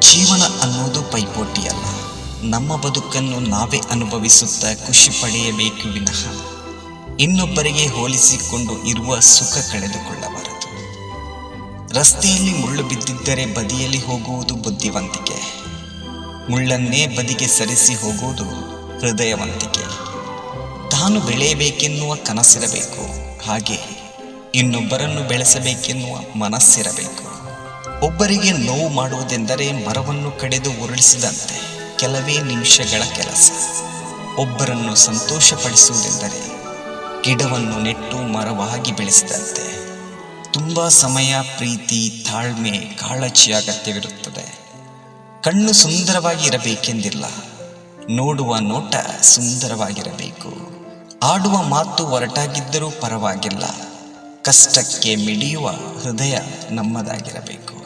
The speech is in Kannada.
ಜೀವನ ಅನ್ನೋದು ಪೈಪೋಟಿಯಲ್ಲ ನಮ್ಮ ಬದುಕನ್ನು ನಾವೇ ಅನುಭವಿಸುತ್ತಾ ಖುಷಿ ಪಡೆಯಬೇಕು ವಿನಃ. ಇನ್ನೊಬ್ಬರಿಗೆ ಹೋಲಿಸಿಕೊಂಡು ಇರುವ ಸುಖ ಕಳೆದುಕೊಳ್ಳಬಾರದು. ರಸ್ತೆಯಲ್ಲಿ ಮುಳ್ಳು ಬಿದ್ದಿದ್ದರೆ ಬದಿಯಲ್ಲಿ ಹೋಗುವುದು ಬುದ್ಧಿವಂತಿಕೆ. ಮುಳ್ಳನ್ನೇ ಬದಿಗೆ ಸರಿಸಿ ಹೋಗುವುದು ಹೃದಯವಂತಿಕೆ. ತಾನು ಬೆಳೆಯಬೇಕೆನ್ನುವ ಕನಸಿರಬೇಕು. ಹಾಗೆ ಇನ್ನೊಬ್ಬರನ್ನು ಬೆಳೆಸಬೇಕೆನ್ನುವ ಮನಸ್ಸಿರಬೇಕು. ಒಬ್ಬರಿಗೆ ನೋವು ಮಾಡುವುದೆಂದರೆ ಮರವನ್ನು ಕಡೆದು ಉರುಳಿಸಿದಂತೆ ಕೆಲವೇ ನಿಮಿಷಗಳ ಕೆಲಸ. ಒಬ್ಬರನ್ನು ಸಂತೋಷಪಡಿಸುವುದೆಂದರೆ ಗಿಡವನ್ನು ನೆಟ್ಟು ಮರವಾಗಿ ಬೆಳೆಸಿದಂತೆ. ತುಂಬ ಸಮಯ, ಪ್ರೀತಿ, ತಾಳ್ಮೆ, ಕಾಳಜಿ ಅಗತ್ಯವಿರುತ್ತದೆ. ಕಣ್ಣು ಸುಂದರವಾಗಿ ಇರಬೇಕೆಂದಿಲ್ಲ ನೋಡುವ ನೋಟ ಸುಂದರವಾಗಿರಬೇಕು. ಆಡುವ ಮಾತು ಒರಟಾಗಿದ್ದರೂ ಪರವಾಗಿಲ್ಲ. ಕಷ್ಟಕ್ಕೆ ಮಿಡಿಯುವ ಹೃದಯ ನಮ್ಮದಾಗಿರಬೇಕು.